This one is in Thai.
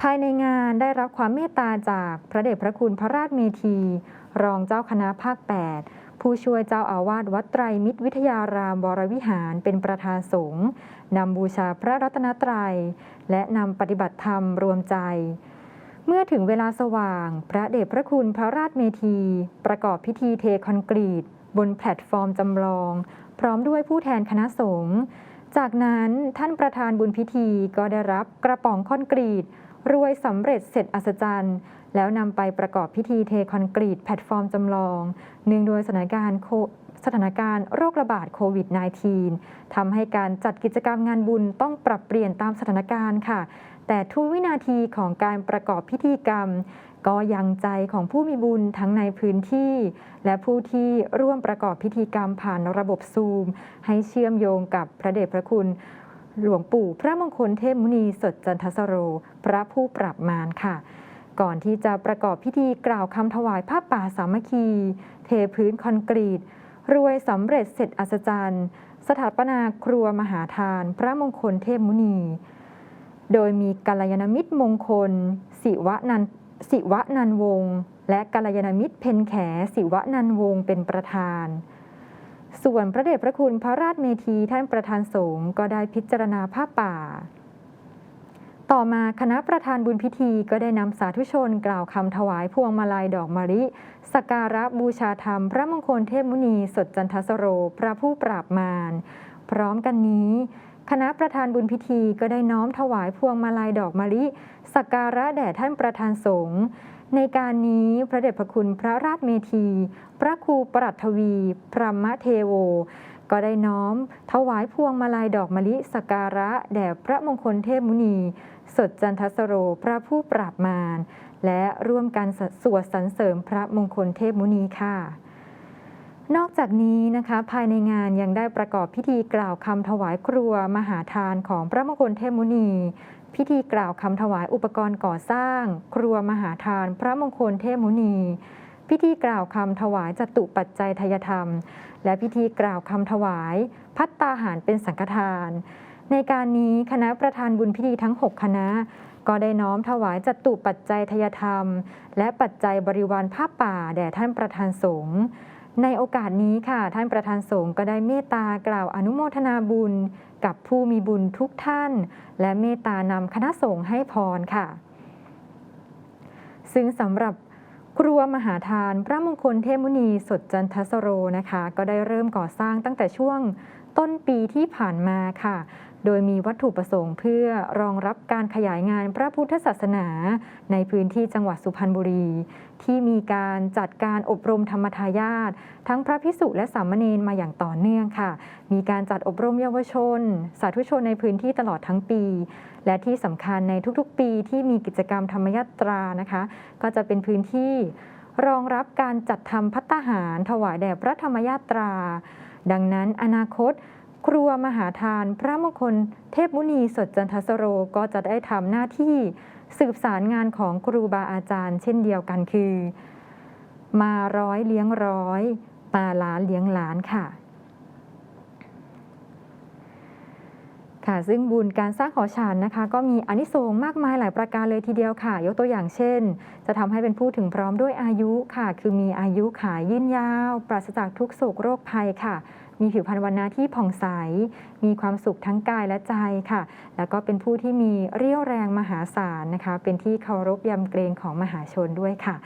ภายในงานได้รับความเมตตาจากพระเดชพระคุณพระราชเมธี รองเจ้าคณะภาค 8 ผู้ช่วยเจ้าอาวาสวัดไตรมิตรวิทยารามวรวิหารเป็นประธานสงฆ์นำบูชาพระรัตนตรัย และนำปฏิบัติธรรมรวมใจ เมื่อถึงเวลาสว่าง พระเดชพระคุณพระราชเมธี ประกอบพิธีเทคอนกรีต บนแพลตฟอร์มจำลอง พร้อมด้วยผู้แทนคณะสงฆ์จากนั้นท่านประธานบุญพิธีก็ได้รับกระป๋องคอนกรีต รวยสำเร็จเสร็จอัศจรรย์ แล้วนำไปประกอบพิธีเทคอนกรีตแพลตฟอร์มจำลอง เนื่องด้วยสถานการณ์โคสถานการณ์โรคระบาดโควิด -19 ทำให้การจัดกิจกรรมงานบุญต้องปรับเปลี่ยนตามสถานการณ์ค่ะ แต่ทุกวินาทีของการประกอบพิธีกรรม ก็ยังใจของผู้มีบุญทั้งในพื้นที่ และผู้ที่ร่วมประกอบพิธีกรรมผ่านระบบซูม ให้เชื่อมโยงกับพระเดชพระคุณ หลวงปู่พระมงคลเทพมุนีสดจันทสโร พระผู้ปรับมารค่ะ ก่อนที่จะประกอบพิธีกล่าวคำถวายผ้าป่าสามัคคี เทพื้นคอนกรีต รวยสำเร็จเสร็จอัศจรรย์ สถาปนาครัวมหาทาน พระมงคลเทพมุนี โดยมีกัลยาณมิตรมงคล สิวะนันสิวะนันวง และกัลยาณมิตรเพนแขสิวะนันวงเป็นประธาน ส่วนพระเดชพระคุณพระราชเมธีท่านประธานสงฆ์ก็ได้พิจารณาผ้าป่า ต่อมาคณะประธานบุญพิธีก็ได้นำสาธุชนกล่าวคำถวายพวงมาลัยดอกมะลิสกการะบูชาธรรม พระมงคลเทพมุนีสดจันทสโร พระผู้ปราบมาร พร้อมกันนี้ คณะประธานบุญพิธีก็ได้น้อมถวายพวงมาลัยดอกมะลิสักการะแด่ท่านประธานสงฆ์ในการนี้พระเดชพระคุณพระราชเมธี พระครูปรัตทวี พรหมเทโว ก็ได้น้อม ถวายพวงมาลัยดอกมะลิสักการะ แด่พระมงคลเทพมุนี สดจันทสโรพระผู้ปราบมาร และร่วมกันสวดสรรเสริมพระมงคลเทพมุนีค่ะ นอกจากนี้นะคะภายในงานยังได้ประกอบพิธีกล่าวคำถวายครัวมหาทานของพระมงคลเทมุนี พิธีกล่าวคำถวายอุปกรณ์ก่อสร้าง ครัวมหาทาน พระมงคลเทมุนี พิธีกล่าวคำถวายจตุปัจจัยทายธรรม และพิธีกล่าวคำถวาย พัตตาหารเป็นสังฆทาน ในการนี้คณะประธานบุญพิธีทั้ง 6 คณะ ก็ได้น้อมถวายจตุปัจจัยทายธรรม และปัจจัยบริวารผ้าป่าแด่ท่านประธานสงฆ์ ในโอกาสนี้ค่ะ ท่านประธานสงฆ์ก็ได้เมตตากล่าวอนุโมทนาบุญ กับผู้มีบุญทุกท่าน และเมตตานำคณะสงฆ์ให้พรค่ะ ซึ่งสำหรับครัวมหาทาน พระมงคลเทมุนีสดจันทสโรนะคะ ก็ได้เริ่มก่อสร้างตั้งแต่ช่วง ต้นปีที่ผ่านมาค่ะ โดยมีวัตถุประสงค์เพื่อรองรับการขยายงานพระพุทธศาสนา ในพื้นที่จังหวัดสุพรรณบุรี ที่มีการจัดการอบรมธรรมทายาททั้งพระพิสุและสามเณรมาอย่างต่อเนื่องค่ะ มีการจัดอบรมเยาวชน สาธุชนในพื้นที่ตลอดทั้งปี และที่สำคัญในทุกๆ ปีที่มีกิจกรรมธรรมยตรานะคะ ก็จะเป็นพื้นที่รองรับการจัดทำพัตตาหารถวายแด่พระธรรมยาตรา ดังนั้นอนาคต ครัวมหาทาน พระมงคล เทพมุนีสดจันทสโรก็จะได้ทำหน้าที่สืบสารงานของครูบาอาจารย์ เช่นเดียวกันคือ มาร้อยเลี้ยงร้อย มาล้านเลี้ยงล้านค่ะ ค่ะซึ่งบุญการสร้างหอฉันนะคะ ก็มีอนิสงส์มากมายหลายประการเลยทีเดียวค่ะ ยกตัวอย่างเช่น จะทำให้เป็นผู้ถึงพร้อมด้วยอายุค่ะ คือมีอายุขายยืนยาว ปราศจากทุกโศกโรคภัยค่ะ มีผิวพรรณวันนาที่ผ่องใส มีความสุขทั้งกายและใจค่ะ แล้วก็เป็นผู้ที่มีเรี่ยวแรงมหาศาลนะคะ เป็นที่เคารพยำเกรงของมหาชนด้วยค่ะ